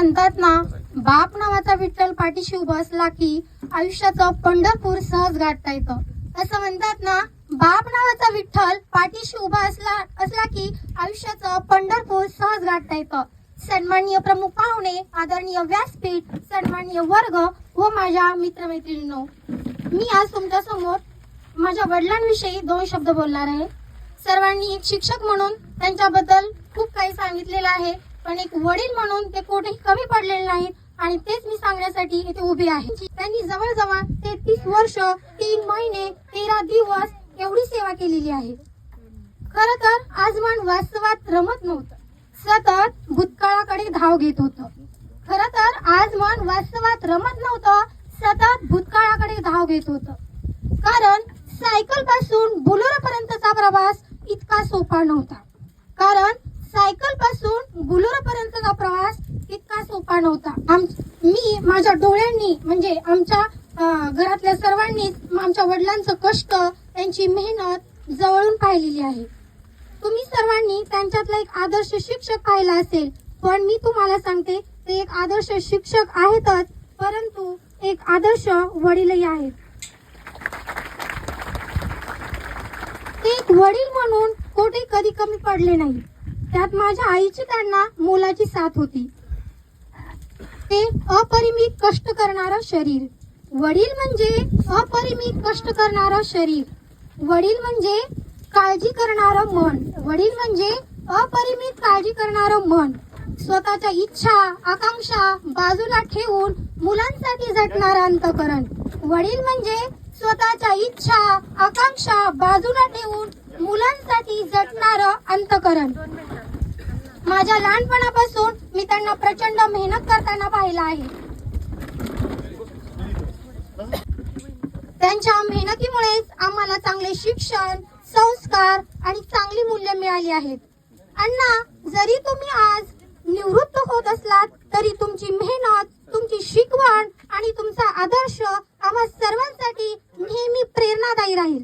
म्हणतात ना बाप नावाचा विठ्ठल पाठीशी उभा असला की आयुष्याचं पंढरपूर सहज गाठता येतं. असं म्हणतात ना बाप नावाचा विठ्ठल पाठीशी उभा असला असला की आयुष्याचं पंढरपूर सहज गाठता येतं. सन्माननीय प्रमुख पाहुणे आदरणीय व्यासपीठ सन्माननीय वर्ग व माझ्या मित्रमैत्रिणींनो मी आज तुमच्यासमोर माझ्या वडिलांविषयी दोन शब्द बोलणार आहे. सर्वांनी एक शिक्षक म्हणून त्यांच्याबद्दल खूप काही सांगितलेलं आहे. पण एक वडील म्हणून ते कुठेही कमी पडलेले नाहीत आणि तेच मी सांगण्यासाठी इथे उभे आहे. त्यांनी जवळजवळ तेहतीस वर्ष तीन महिने तेरा दिवस एवढी सेवा केलेली आहे. खर तर आज मन वास्तवात रमत नव्हतं. सतत भूतकाळाकडे धाव घेत होतं. खर तर आज मन वास्तवात रमत नव्हतं सतत भूतकाळाकडे धाव घेत होतं. कारण सायकलपासून बुलोरा पर्यंतचा प्रवास इतका सोपा नव्हता. कारण सायकलपासून बुलोरा पर्यंतचा प्रवास इतका सोपा नव्हता. आम मी माझ्या डोळ्यांनी म्हणजे आमच्या घरातल्या सर्वांनीच आमच्या वडिलांचं कष्ट त्यांची मेहनत जवळून पाहिलेली आहे. तुम्ही सर्वांनी त्यांच्यातला एक आदर्श शिक्षक पाहिला असेल पण मी तुम्हाला सांगते ते एक आदर्श शिक्षक आहेतच परंतु एक आदर्श वडीलही आहेत. ते एक वडील म्हणून कोठे कधी कमी पडले नाही त्यात माझ्या आईची त्यांना मोलाची साथ होती. ते अपरिमित कष्ट करणारं शरीर. वडील म्हणजे अपरिमित कष्ट करणारं शरीर. वडील म्हणजे काळजी करणारं मन. वडील म्हणजे अपरिमित काळजी करणारं मन. स्वतःच्या इच्छा आकांक्षा बाजूला ठेवून मुलांसाठी झटणारं अंतकरण. वडील म्हणजे स्वतःच्या इच्छा आकांक्षा बाजूला ठेवून मुलांसाठी झटणारं अंतकरण. माझ्या लहानपणापासून मी त्यांना प्रचंड मेहनत करताना पाहिलं आहे. त्यांच्या मेहनतीमुळेच आम्हाला चांगले शिक्षण संस्कार आणि चांगली मूल्य मिळाली आहेत. अण्णा जरी तुम्ही आज निवृत्त होत असलात तरी तुमची मेहनत तुमची शिकवण आणि तुमचा आदर्श आम्हा सर्वांसाठी नेहमी प्रेरणादायी राहील.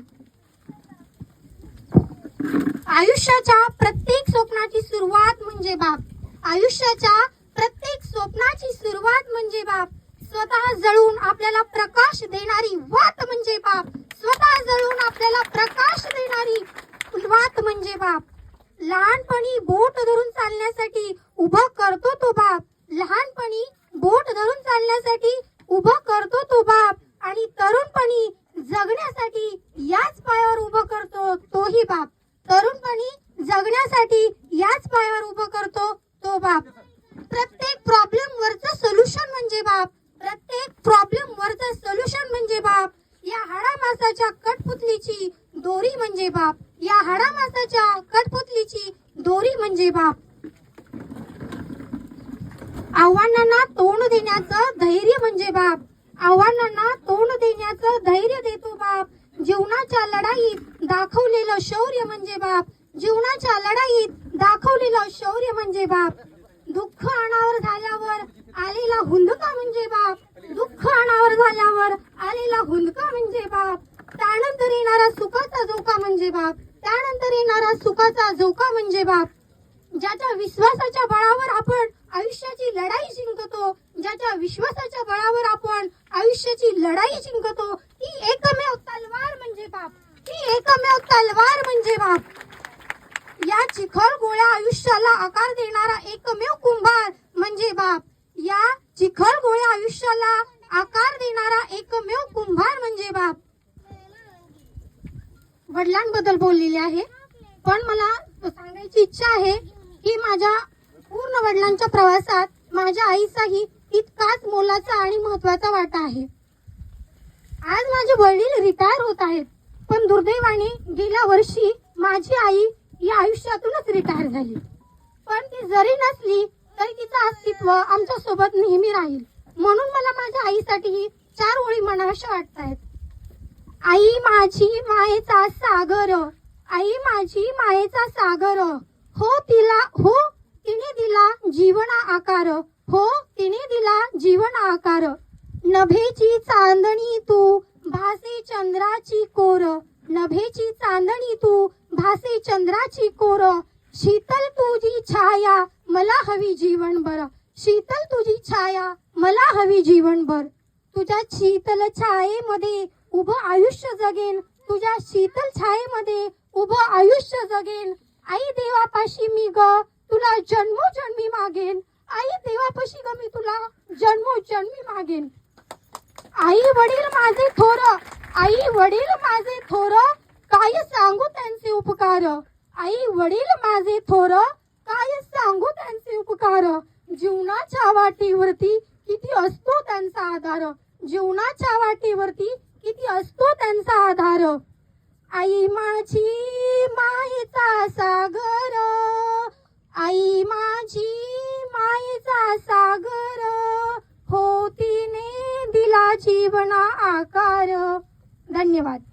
आयुष्याच्या प्रत्येक स्वप्नाची सुरुवात म्हणजे बाप. आयुष्याच्या प्रत्येक स्वप्नाची सुरुवात म्हणजे बाप. स्वतः जळून आपल्याला प्रकाश देणारी वात म्हणजे बाप. स्वतः जळून आपल्याला प्रकाश देणारी वात म्हणजे बाप. लहानपणी बोट धरून चालण्यासाठी उभं करतो तो बाप. लहानपणी बोट धरून चालण्यासाठी उभं करतो तो बाप. आणि तरुणपणी जगण्यासाठी याच पायावर उभं करतो तोही बाप. तरुणपणी जगण्यासाठी याच पायावर उभं करतो तो बाप. प्रत्येक प्रॉब्लेम वरचं सोल्युशन म्हणजे बाप. प्रत्येक प्रॉब्लेम वरचं सोल्युशन म्हणजे बाप. या हाडामासाच्या कटपुतलीची दोरी म्हणजे बाप. या हाडामासाच्या कटपुतलीची दोरी म्हणजे बाप. आव्हानांना तोंड देण्याचं धैर्य म्हणजे बाप. आव्हानांना तोंड देण्याचं धैर्य देतो बाप. जीवनाच्या लढाईत दाखवलेलं शौर्य म्हणजे बाप. जीवनाच्या लढाईत दाखवलेलं शौर्य म्हणजे बाप. दुःख अनावर झाल्यावर आलेला हुंदका म्हणजे बाप. दुःख अनावर झाल्यावर आलेला हुंदका म्हणजे बाप. त्यानंतर येणारा सुखाचा झोका म्हणजे बाप. त्यानंतर येणारा सुखाचा झोका म्हणजे बाप. ज्याच्या विश्वासाच्या बळावर आपण आयुष्याची लढाई जिंकतो ज्याच्या विश्वासाच्या बळावर आपण आयुष्याची लढाई जिंकतो ती एकमेव तलवार म्हणजे बाप. ती एकमेव तलवार म्हणजे बाप. या चिखल गोळ्या आयुष्याला आकार देणारा एकमेव कुंभार म्हणजे बाप. या चिखल गोळ्या आयुष्याला आकार देणारा एकमेव कुंभार म्हणजे बाप. वडिलांबद्दल बोललेले आहे. पण मला सांगायची इच्छा आहे की माझ्या पूर्ण वडिलांच्या प्रवासात माझ्या आईचाही तितकाच मोलाचा आणि महत्त्वाचा वाटा आहे. आज माझे वडील रिटायर होत आहेत पण दुर्दैवाने गेल्या वर्षी माझी आई या आयुष्यातूनच रिटायर झाली. पण ती जरी नसली तरी तिचं अस्तित्व आमच्यासोबत नेहमी राहील. म्हणून मला माझ्या आईसाठीही चार ओळी म्हणाव्याशा वाटत आहेत. आई माझी मायेचा सागर आई माझी मायेचा सागर. हो तिला हो तिने दिला जीवन आकार. हो तिने दिला जीवन आकार. नभेची चांदणी तू भासे चंद्राची कोर. नभेची चांदणी तू भासे चंद्राची कोर. शीतल तुझी छाया मला हवी जीवन बर शीतल तुझी छाया मला हवी जीवनभर. तुझ्या शीतल छायेमध्ये उभं आयुष्य जगेन. तुझ्या शीतल छायेमध्ये उभं आयुष्य जगेन. आई देवापाशी मी ग तुला जन्मोजन्मी मागेन. आई देवापशी ग मी तुला जन्मोजन्मी मागेन. आई वडील माझे थोर. आई वडील माझे थोर. काय सांगू त्यांचे उपकार? आई वडील माझे थोर. काय सांगू त्यांचे उपकार? जीवनाच्या वाटीवरती किती असतो त्यांचा आधार? जीवनाच्या वाटीवरती किती असतो त्यांचा आधार? आई माझी माहीचा सागर. सागर हो तिने दिला जीवना आकार धन्यवाद.